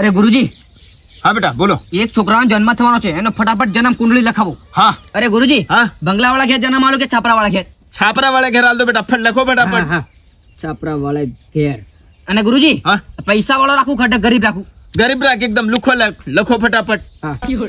અરે ગુરુજી. હા બેટા બોલો. એક છોકરાનો જન્મ થવાનો છે એનો ફટાફટ જન્મ કુંડળી લખાવો. હા. અરે ગુરુજી હા. બંગલા વાળા ઘેર જન્મ આલો કે છાપરા વાળા ઘેર? છાપરા વાળા ઘેર હાલ બેટા ફટ લખો બેટા પણ છાપરા વાળા ઘેર. અને ગુરુજી હા. પૈસા વાળો રાખું ખડક ગરીબ રાખું ગરીબ રાખ એકદમ લુખો લખ ફટાફટ.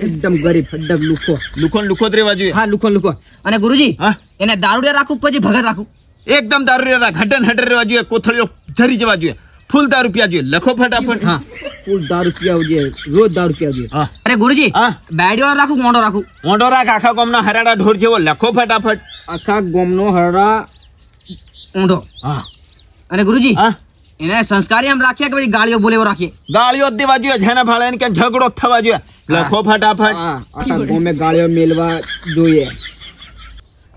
એકદમ ગરીબ ખડક લુખો. લુખો લુખો જ રહેવા જોઈએ. હા લુખો લુખો. અને ગુરુજી હા. એને દારૂડિયા રાખું પછી ભગત રાખું એકદમ દારૂ રહેવા હટન હટન રહેવા જોઈએ કોથળીઓ જરી જવા જોઈએ. ફૂલ દારૂ રૂપિયા જોઈએ. લખો ફટાફટ. હા. ફૂલ દારૂ રૂપિયા જોઈએ. રોજ દારૂ રૂપિયા જોઈએ. હા. અરે ગુરુજી હા. બેડી વાળો રાખું મોટો રાખું? મોઢો રાખ. આખા ગામના હરાડા ઢોર જેવો. લખો ફટાફટ. આખા ગોમનો હરડા ઊંઢો. હા. અને ગુરુજી હા. એને સંસ્કારી એમ રાખીએ કે પછી ગાળીઓ બોલે એવો રાખીએ? ગાળીઓ જ દેવા જોઈએ. જેના ભાળે એને ક્યાં ઝઘડો થવા જોઈએ. લખો ફટાફટ. આખા ગોમે ગાળીઓ મેલવા જોઈએ.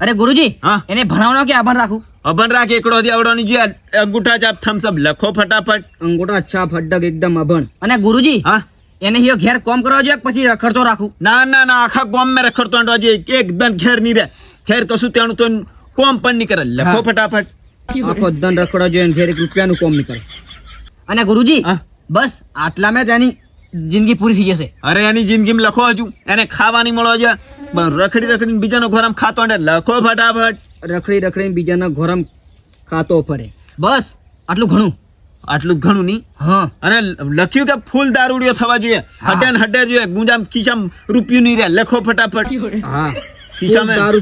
અરે ગુરુજી હા. એને ભણાવવાનો કે આભાર રાખું? અભન રાખ એકડો દી આવડવાની જોઈએ અંગૂઠા ચાપ થમ્સ અપ. લખો ફટાફટ. અંગૂઠા અચ્છા ફડક એકદમ અભણ. અને ગુરુજી હા? એને હિયો ઘેર કોમ કરવા જોઈએ પછી રખડતો રાખું? ના ના ના આખા કોમમાં રખડતો આંટવા જોઈએ એકદમ ઘેર નહીં રહે. ઘેર કશું તેનું તો કોમ પણ નહીં કરે. લખો ફટાફટ. આખો દન રખડવા જોઈએ ઘેર એક રૂપિયાનું કોમ નહીં કરે. અને ગુરુજી હા? બસ આટલા મેં એની જિંદગી પૂરી થઈ જશે. અરે એની જિંદગીમાં લખો હજુ. એને ખાવાની મળવા છે. રખડી રખડી રખડીને બીજાનો ઘોરામ ખાતો અને લખો ફટાફટ. રખડી રખડીને બીજાના ઘોરમ ખાતો ફરે. બસ આટલું ઘણું. આટલું ઘણું નહીં. હા. અને લખ્યું કે ફૂલ દારૂડિયો થવા જોઈએ. હડે ને હડે જોઈએ. ગુંજામ ખીચામ રૂપિયું નહીં રહે. લખો ફટાફટ. હા. ખિસ્સામાં દારૂ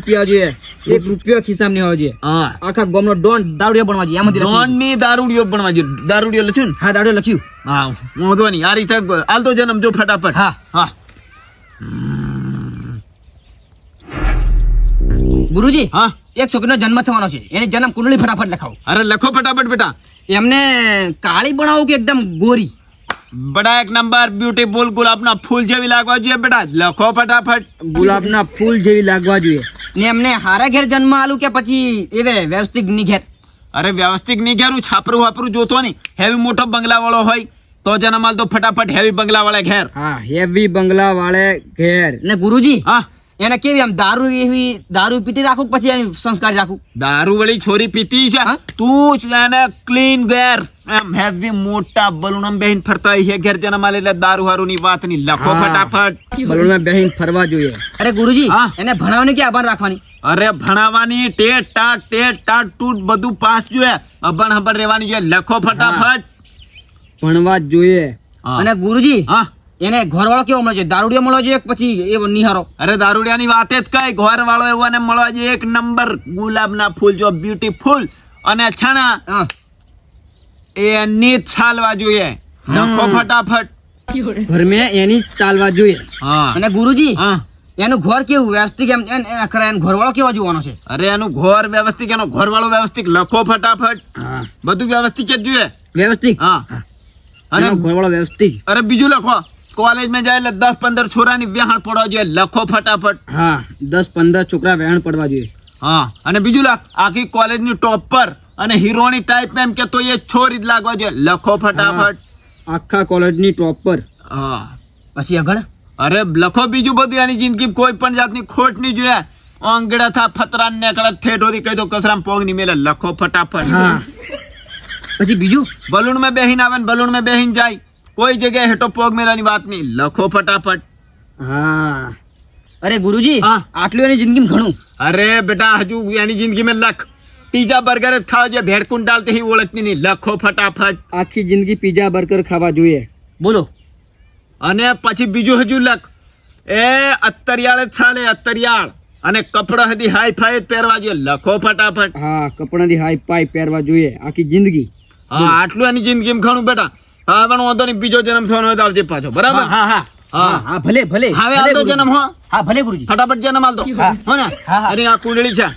એક રૂપિયો ખિસ્સામાં નહીં હોવો હા. આખા ગામનો ડોન દારૂડિયો બનવા જોઈએ એમાંથી ડોનની દારૂડિયો બનવા જોઈએ. દારૂડિયો લખ્યું હા દારૂડિયો લખ્યું. હા વાંધો નહીં આ રીતે આલતો જન્મ જો ફટાફટ. હા. હા. ગુરુજી હા. એક છોકરીનો જન્મ થવાનો છે. એની જન્મ કુંડળી ફટાફટ લખાવો. અરે લખો ફટાફટ બેટા. એમને કાળી બનાવો કે એકદમ ગોરી? બડા એક નંબર બ્યુટીફુલ ગુલાબના ફૂલ જેવી લાગવા જોઈએ બેટા લખો ફટાફટ ગુલાબના ફૂલ જેવી લાગવા જોઈએ ને એમને હારા ઘેર જન્મ આલું કે પછી એવે વ્યવસ્થિતની ઘેર અરે વ્યવસ્થિત નહીં ઘેરું છાપરું વાપરું જોતો નહીં હેવી મોટો બંગલા વાળો હોય તો જન્મ માલ તો ફટાફટ હેવી બંગલા વાળા ઘેર હા હેવી બંગલા વાળે ઘેર ને ગુરુજી હા એને કેવી આમ દારૂ એવી દારૂ પીતી રાખું પછી એની સંસ્કાર રાખું? દારૂ વાળી છોરી પીતી છે. તું જ લેને ક્લીન ઘેર. એમ હેવી મોટા બલૂનમ બેહીન ફરતા હોય છે ઘેર તેના આલે એટલે દારૂ હારું ની વાતની લખો. ફટાફટ. બલૂનમાં બેહીન ફરવા જોઈએ. અરે ગુરુજી એને ભણાવવાની કે આભાર રાખવાની? અરે ભણાવવાની ટેટ ટાટ ટેટ ટાટ ટૂટ બધું પાસ જોઈએ. અભણ હબણ રહેવાની જોઈએ. લખો ફટાફટ. ભણવા જ જોઈએ. અને ગુરુજી હા? એને ઘરવાળો કેવો મળે છે? દારૂડિયો મળવા જોઈએ પછી એવો નિહારો. અરે દારૂડિયાની વાત જ કઈ. ઘરવાળો એવો એને મળવા જોઈએ એક નંબર ગુલાબના ફૂલ જો બ્યુટીફુલ અને છાણા હા. એની છાલવા જોઈએ. નખો ફટાફટ. ઘર મેં એની ચાલવા જોઈએ. હા. અને ગુરુજી હા. એનું ઘર કેવું? વ્યવસ્થિત એમ એન- એન ખરા એનો ઘરવાળો કેવો જોવાનો છે? અરે એનું ઘર વ્યવસ્થિત એનો ઘરવાળો વ્યવસ્થિત. લખો ફટાફટ. બધું વ્યવસ્થિત જ જોઈએ. વ્યવસ્થિત? હા. અને ઘરવાળો વ્યવસ્થિત. અરે બીજું લખો. કોલેજમાં જાય એટલે દસ પંદર છોરાની વ્યાહાણ પડવા જોઈએ. લખો ફટાફટ. હા દસ પંદર છોકરા વહેણ પડવા જોઈએ. હા અને બીજું લાગ આખી કોલેજની ટોપ પર અને હીરોની ટાઈપ એમ કે તો એ છોરી જ લાગવા જોઈએ. લખો ફટાફટ. આખા કોલેજની ટોપ પર. હા. પછી આગળ? અરે લખો બીજું બધું એની જિંદગી કોઈ પણ જાતની ખોટ નહીં જોઈએ. આંગડા થા ફતરા ને કળા ઠેઠ હોતી કહી દો કસરામ પોગની મેલે. લખો ફટાફટ. હા. પછી બીજું? બલૂનમાં બેહીન આવે ને બલૂનમાં બેહીન જાય. કોઈ જગ્યાએ હેઠો પોગ મેલાની વાત નહીં લખો ફટાફટ. હા. અરે ગુરુજી હા. આટલું એની જિંદગીમાં ઘણું. અરે બેટા હજુ એની જિંદગી માં લખ. પીઝા બર્ગર જ ખાવા જોઈએ ભેડ કુંડાલ તે ઓળખતી નહીં. લખો ફટાફટ. આખી જિંદગી પીઝા બર્ગર ખાવા જોઈએ. બોલો. અને પછી બીજું હજુ લખ. એ અત્તરિયાળ જ ચાલે અત્તરિયાળ. અને કપડા હદી હાઈ ફાઈ પહેરવા જોઈએ. લખો ફટાફટ. હા કપડાથી હાઈ ફાઈ પહેરવા જોઈએ. આખી જિંદગી. હા આટલું એની જિંદગીમાં ઘણું બેટા. હા પણ વાંધો નહીં બીજો જન્મ થવાનો હોય તો આવજે પાછો બરાબર? હા હા હા. હા. ભલે ભલે. હવે આવતો જન્મ હો. હા ભલે ગુરુજી. ફટાફટ જન્મ આવતો હા. ને. અરે આ કુંડળી છે.